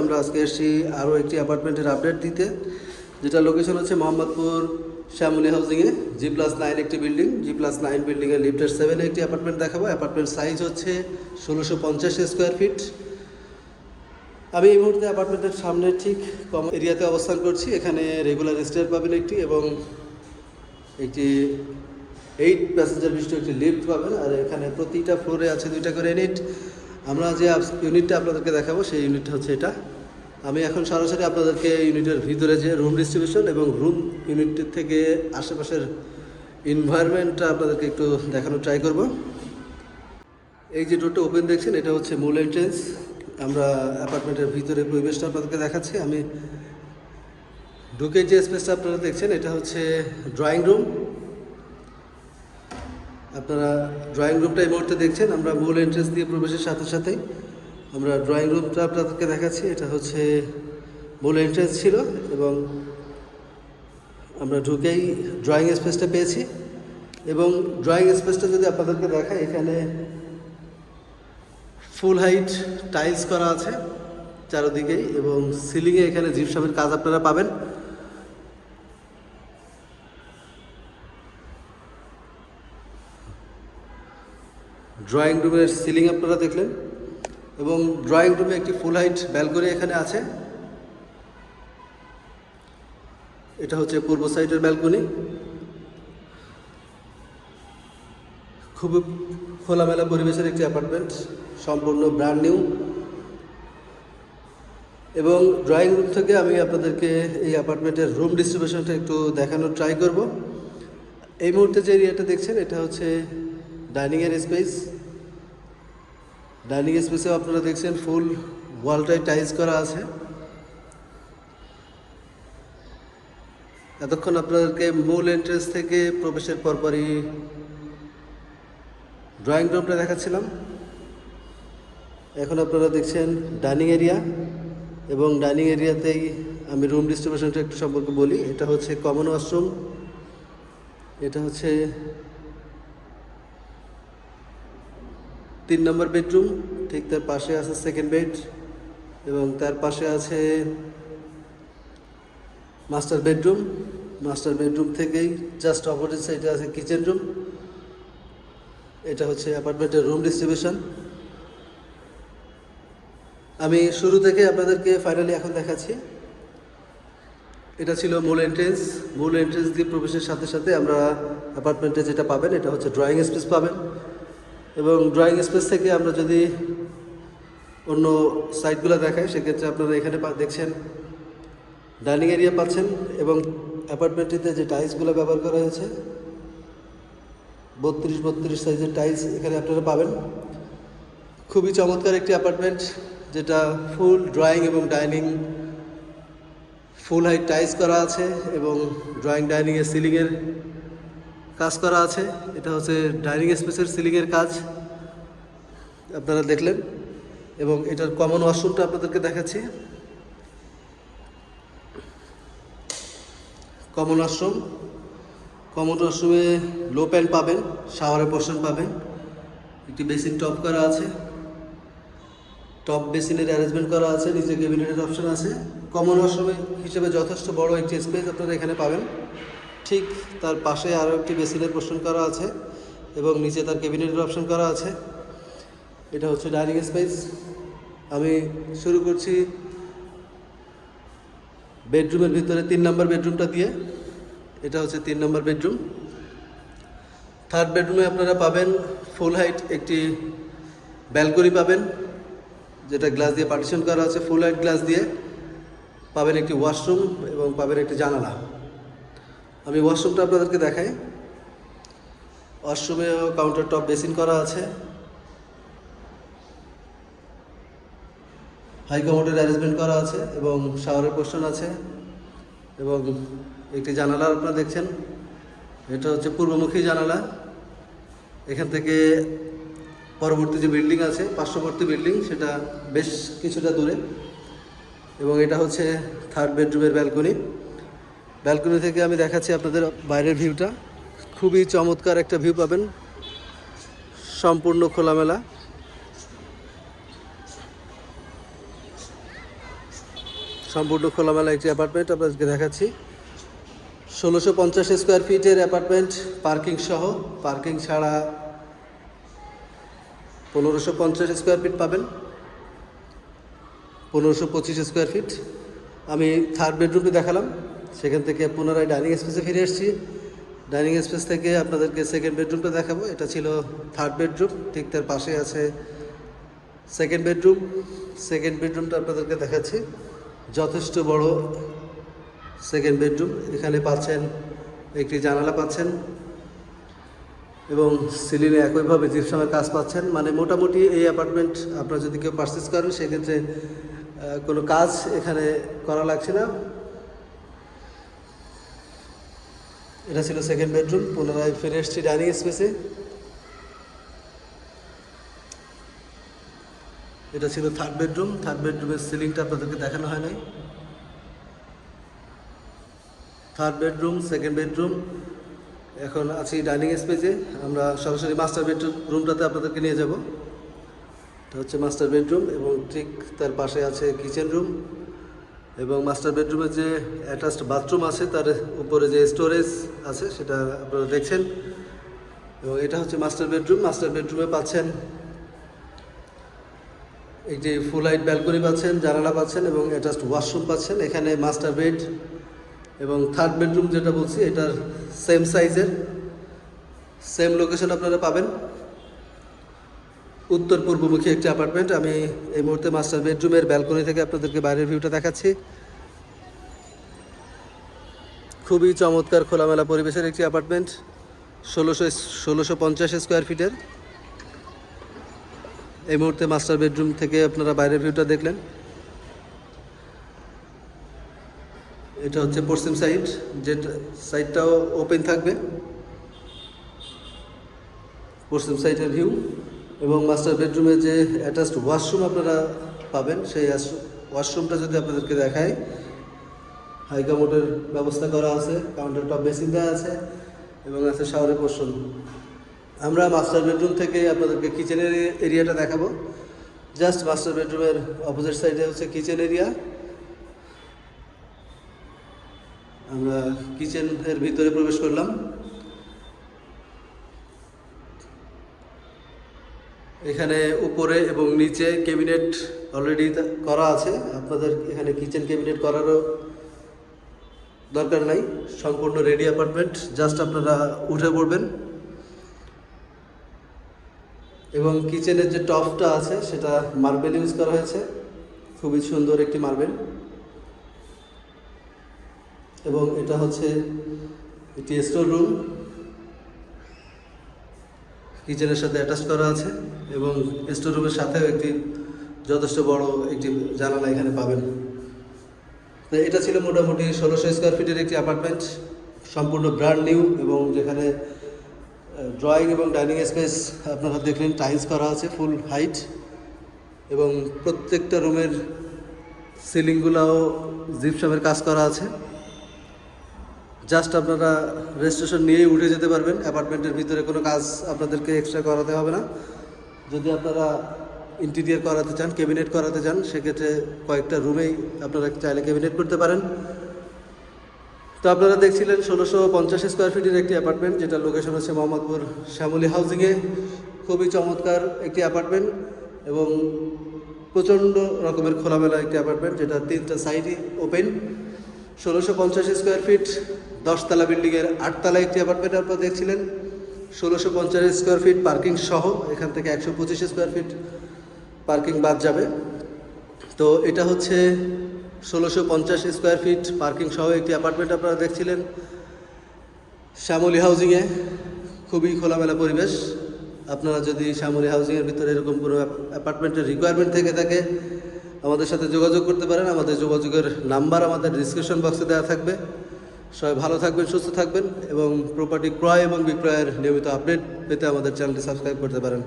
আমরা আজকে এসেছি আরও একটি অ্যাপার্টমেন্টের আপডেট দিতে যেটা লোকেশন হচ্ছে মোহাম্মদপুর শ্যামলী হাউজিংয়ে জি প্লাস নাইন একটি বিল্ডিং জি প্লাস নাইন বিল্ডিংয়ে লিফটের সেভেনে একটি অ্যাপার্টমেন্ট দেখাবো। অ্যাপার্টমেন্ট সাইজ হচ্ছে ষোলোশো পঞ্চাশ স্কোয়ার ফিট আমি এই মুহূর্তে অ্যাপার্টমেন্টের সামনে ঠিক কম এরিয়াতে অবস্থান করছি। এখানে রেগুলার স্টেয়ার পাবেন একটি এবং একটি এইট প্যাসেঞ্জার বিশিষ্ট একটি লিফট পাবেন। আর এখানে প্রতিটা ফ্লোরে আছে দুইটা করে ইউনিট আমরা যে ইউনিটটা আপনাদেরকে দেখাবো, সেই ইউনিটটা হচ্ছে এটা। আমি এখন সরাসরি আপনাদেরকে ইউনিটের ভিতরে যে রুম ডিস্ট্রিবিউশন এবং রুম ইউনিটের থেকে আশেপাশের এনভায়রনমেন্টটা আপনাদেরকে একটু দেখানোর ট্রাই করব। এই যে ডোরটা ওপেন দেখছেন, এটা হচ্ছে মূল এন্ট্রেন্স আমরা অ্যাপার্টমেন্টের ভিতরে পরিবেশটা আপনাদেরকে দেখাচ্ছি। আমি ঢুকে যে স্পেসটা আপনারা দেখছেন, এটা হচ্ছে ড্রয়িং রুম আপনারা ড্রয়িং রুমটা এই মুহূর্তে দেখছেন, আমরা মূল এন্ট্রেন্স দিয়ে প্রবেশের সাথে সাথেই আমরা ড্রয়িং রুমটা আপনাদেরকে দেখাচ্ছি। এটা হচ্ছে মূল এন্ট্রেন্স ছিল এবং আমরা ঢুকেই ড্রয়িং স্পেসটা পেয়েছি। এবং ড্রয়িং স্পেসটা যদি আপনাদেরকে দেখাই, এখানে ফুল হাইট টাইলস করা আছে চারোদিকেই এবং সিলিংয়ে এখানে জিপসামের কাজ আপনারা পাবেন। ড্রয়িং রুমের সিলিং আপনারা দেখলেন এবং ড্রয়িং রুমে একটি ফুল হাইট ব্যালকনি এখানে আছে। এটা হচ্ছে পূর্ব সাইডের ব্যালকনি খুব খোলামেলা পরিবেশের একটি অ্যাপার্টমেন্ট সম্পূর্ণ ব্র্যান্ড নিউ এবং ড্রয়িং রুম থেকে আমি আপনাদেরকে এই অ্যাপার্টমেন্টের রুম ডিস্ট্রিবিউশনটা একটু দেখানোর ট্রাই করব। এই মুহূর্তে যে এরিয়াটা দেখছেন, এটা হচ্ছে ডাইনিংয়ের স্পেস ডাইনিং স্পেসেও আপনারা দেখছেন ফুল ওয়ালটাই টাইলস করা আছে। এতক্ষণ আপনাদেরকে মূল এন্ট্রেন্স থেকে প্রবেশের পরপরই ড্রয়িং রুমটা দেখাচ্ছিলাম। এখন আপনারা দেখছেন ডাইনিং এরিয়া এবং ডাইনিং এরিয়াতেই আমি রুম ডিস্ট্রিবিউশনটা একটু সম্পর্কে বলি। এটা হচ্ছে কমন ওয়াশরুম এটা হচ্ছে তিন নম্বর বেডরুম, ঠিক তার পাশে আছে সেকেন্ড বেড এবং তার পাশে আছে মাস্টার বেডরুম মাস্টার বেডরুম থেকেই জাস্ট অপোজিট সাইডে আছে কিচেন রুম এটা হচ্ছে অ্যাপার্টমেন্টের রুম ডিস্ট্রিবিউশন আমি শুরু থেকে আপনাদেরকে ফাইনালি এখন দেখাচ্ছি। এটা ছিল মূল এন্ট্রেন্স মূল এন্ট্রেন্স দিয়ে প্রবেশের সাথে সাথে আমরা অ্যাপার্টমেন্টে যেটা পাবেন, এটা হচ্ছে ড্রয়িং স্পেস পাবেন। এবং ড্রয়িং স্পেস থেকে আমরা যদি অন্য সাইটগুলো দেখাই, সেক্ষেত্রে আপনারা এখানে দেখছেন ডাইনিং এরিয়া পাচ্ছেন এবং অ্যাপার্টমেন্টটিতে যে টাইলসগুলো ব্যবহার করা হয়েছে, বত্রিশ বত্রিশ সাইজের টাইলস এখানে আপনারা পাবেন। খুবই চমৎকার একটি অ্যাপার্টমেন্ট যেটা ফুল ড্রয়িং এবং ডাইনিং ফুল হাইট টাইলস করা আছে এবং ড্রয়িং ডাইনিংয়ের সিলিংয়ের কাজ করা আছে। এটা হচ্ছে ডাইনিং স্পেসের সিলিংয়ের কাজ। আপনারা দেখলেন। এবং এটার কমন ওয়াশরুমটা আপনাদেরকে দেখাচ্ছি। Common washroom. কমন ওয়াশরুমে লো প্যান্ট পাবেন, শাওয়ারের পোর্শন পাবেন। একটি বেসিন টপ করা আছে। টপ বেসিনের অ্যারেঞ্জমেন্ট করা আছে। নিচে ক্যাবিনেটের অপশন আছে। কমন ওয়াশরুমে হিসেবে যথেষ্ট বড় একটি স্পেস আপনারা এখানে পাবেন। ঠিক তার পাশে আরও একটি বেসিনের পোর্শন করা আছে এবং নিচে তার ক্যাবিনেটের অপশন করা আছে। এটা হচ্ছে ডাইনিং স্পেস আমি শুরু করছি বেডরুমের ভিতরে তিন নম্বর বেডরুমটা দিয়ে। এটা হচ্ছে তিন নম্বর বেডরুম থার্ড বেডরুমে আপনারা পাবেন ফুল হাইট একটি ব্যালকনি পাবেন, যেটা গ্লাস দিয়ে পার্টিশন করা আছে। ফুল হাইট গ্লাস দিয়ে পাবেন একটি ওয়াশরুম এবং পাবেন একটি জানালা। আমি ওয়াশরুমটা আপনাদেরকে দেখাই। ওয়াশরুমেও কাউন্টার টপ বেসিন করা আছে। হাই কমোডের অ্যারেঞ্জমেন্ট করা আছে এবং শাওয়ারের পোর্শন আছে এবং একটি জানালা আপনারা দেখছেন। এটা হচ্ছে পূর্বমুখী জানালা। এখান থেকে পরবর্তী যে বিল্ডিং আছে, পার্শ্ববর্তী বিল্ডিং সেটা বেশ কিছুটা দূরে। এবং এটা হচ্ছে থার্ড বেডরুমের ব্যালকনি ব্যালকনি থেকে আমি দেখাচ্ছি আপনাদের বাইরের ভিউটা। খুবই চমৎকার একটা ভিউ পাবেন। সম্পূর্ণ খোলামেলা। সম্পূর্ণ খোলামেলা একটি অ্যাপার্টমেন্ট আপনাদেরকে দেখাচ্ছি। ষোলোশো পঞ্চাশ স্কোয়ার ফিটের অ্যাপার্টমেন্ট, পার্কিং সহ। পার্কিং ছাড়া পনেরোশো পঞ্চাশ স্কোয়ার ফিট পাবেন। পনেরোশো পঁচিশ স্কোয়ার ফিট। আমি থার্ড বেডরুমটি দেখালাম। সেখান থেকে পুনরায় ডাইনিং স্পেসে ফিরে এসেছি। ডাইনিং স্পেস থেকে আপনাদেরকে সেকেন্ড বেডরুমটা দেখাবো। এটা ছিল থার্ড বেডরুম ঠিক তার পাশে আছে সেকেন্ড বেডরুম সেকেন্ড বেডরুমটা আপনাদেরকে দেখাচ্ছি। যথেষ্ট বড় সেকেন্ড বেডরুম এখানে পাচ্ছেন একটি জানালা পাচ্ছেন এবং সিলিংয়ে একইভাবে জিপসামের কাজ পাচ্ছেন। মানে মোটামুটি এই অ্যাপার্টমেন্ট আপনারা যদি কেউ পারচেস করেন, সেক্ষেত্রে কোনো কাজ এখানে করা লাগছে না। এটা ছিল সেকেন্ড বেডরুম পুনরায় ফিরে এসেছি ডাইনিং স্পেসে এটা ছিল থার্ড বেডরুম থার্ড বেডরুমের সিলিংটা আপনাদেরকে দেখানো হয় নাই। থার্ড বেডরুম সেকেন্ড বেডরুম এখন আছি ডাইনিং স্পেসে আমরা সরাসরি মাস্টার বেডরুম রুমটাতে আপনাদেরকে নিয়ে যাব। এটা হচ্ছে মাস্টার বেডরুম এবং ঠিক তার পাশে আছে কিচেন রুম এবং মাস্টার বেডরুমে যে অ্যাটাচড বাথরুম আছে, তার উপরে যে স্টোরেজ আছে, সেটা আপনারা দেখছেন। এবং এটা হচ্ছে মাস্টার বেডরুম মাস্টার বেডরুমে পাচ্ছেন একটি ফুল লাইট ব্যালকনি পাচ্ছেন, জানালা পাচ্ছেন এবং অ্যাটাচড ওয়াশরুম পাচ্ছেন। এখানে মাস্টার বেড এবং থার্ড বেডরুম যেটা বলছি, এটার সেম সাইজের সেম লোকেশন আপনারা পাবেন। উত্তর পূর্বমুখী একটি অ্যাপার্টমেন্ট আমি এই মুহূর্তে মাস্টার বেডরুমের ব্যালকনি থেকে আপনাদেরকে বাইরের ভিউটা দেখাচ্ছি। খুবই চমৎকার খোলামেলা পরিবেশের একটি অ্যাপার্টমেন্ট ষোলোশো ষোলোশো পঞ্চাশ স্কোয়ার ফিটের এই মুহূর্তে মাস্টার বেডরুম থেকে আপনারা বাইরের ভিউটা দেখলেন। এটা হচ্ছে পশ্চিম সাইড যে সাইডটাও ওপেন থাকবে। পশ্চিম সাইডের ভিউ এবং মাস্টার বেডরুমে যে অ্যাটাচড ওয়াশরুম আপনারা পাবেন, সেই ওয়াশরুমটা যদি আপনাদেরকে দেখায় হাই কামোটের ব্যবস্থা করা আছে কাউন্টার টপ বেসিন দেওয়া আছে, এবং আছে শাওয়ারের পোর্শন আমরা মাস্টার বেডরুম থেকে আপনাদেরকে কিচেনের এরিয়াটা দেখাবো। জাস্ট মাস্টার বেডরুমের অপোজিট সাইডে হচ্ছে কিচেন এরিয়া আমরা কিচেনের ভিতরে প্রবেশ করলাম। এখানে উপরে এবং নিচে ক্যাবিনেট অলরেডি করা আছে। আপনাদের এখানে কিচেন ক্যাবিনেট করারও দরকার নাই। সম্পূর্ণ রেডি অ্যাপার্টমেন্ট জাস্ট আপনারা উঠে পড়বেন। এবং কিচেনের যে টপটা আছে, সেটা মার্বেল ইউজ করা হয়েছে। খুবই সুন্দর একটি মার্বেল এবং এটা হচ্ছে একটি স্টোর রুম কিচেনের সাথে অ্যাটাচ করা আছে এবং স্টোর রুমের সাথেও একটি যথেষ্ট বড় একটি জানালা এখানে পাবেন। এটা ছিল মোটামুটি ষোলোশো স্কোয়ার ফিটের একটি অ্যাপার্টমেন্ট সম্পূর্ণ ব্র্যান্ড নিউ এবং যেখানে ড্রয়িং এবং ডাইনিং স্পেস আপনারা দেখলেন টাইলস করা আছে ফুল হাইট এবং প্রত্যেকটা রুমের সিলিংগুলাও জিপসামের কাজ করা আছে। জাস্ট আপনারা রেজিস্ট্রেশন নিয়েই উঠে যেতে পারবেন। অ্যাপার্টমেন্টের ভিতরে কোনো কাজ আপনাদেরকে এক্সট্রা করাতে হবে না। যদি আপনারা ইন্টিরিয়ার করাতে চান ক্যাবিনেট করাতে চান, সেক্ষেত্রে কয়েকটা রুমেই আপনারা চাইলে ক্যাবিনেট করতে পারেন। তো আপনারা দেখছিলেন ষোলোশো পঞ্চাশ স্কোয়ার ফিটের একটি অ্যাপার্টমেন্ট যেটা লোকেশন হচ্ছে মোহাম্মদপুর শ্যামলী হাউজিংয়ে খুবই চমৎকার একটি অ্যাপার্টমেন্ট এবং প্রচণ্ড রকমের খোলামেলা একটি অ্যাপার্টমেন্ট যেটা তিনটা সাইডই ওপেন ষোলোশো পঞ্চাশ স্কোয়ার ফিট দশতলা বিল্ডিংয়ের আটতলা একটি অ্যাপার্টমেন্ট আপনারা দেখছিলেন। ষোলোশো পঞ্চাশ স্কোয়ার ফিট পার্কিং সহ, এখান থেকে একশো পঁচিশ স্কোয়ার ফিট পার্কিং বাদ যাবে। তো এটা হচ্ছে ষোলোশো পঞ্চাশ স্কোয়ার ফিট পার্কিং সহ একটি অ্যাপার্টমেন্ট আপনারা দেখছিলেন। শ্যামলী হাউজিংয়ে খুবই খোলামেলা পরিবেশ। আপনারা যদি শ্যামলী হাউজিংয়ের ভিতরে এরকম কোনো অ্যাপার্টমেন্টের রিকোয়ারমেন্ট থেকে থাকে, আমাদের সাথে যোগাযোগ করতে পারেন। আমাদের যোগাযোগের নাম্বার আমাদের ডিসক্রিপশন বক্সে দেওয়া থাকবে। সবাই ভালো থাকবেন, সুস্থ থাকবেন এবং প্রপার্টি ক্রয় এবং বিক্রয়ের নিয়মিত আপডেট পেতে আমাদের চ্যানেলটি সাবস্ক্রাইব করতে পারেন।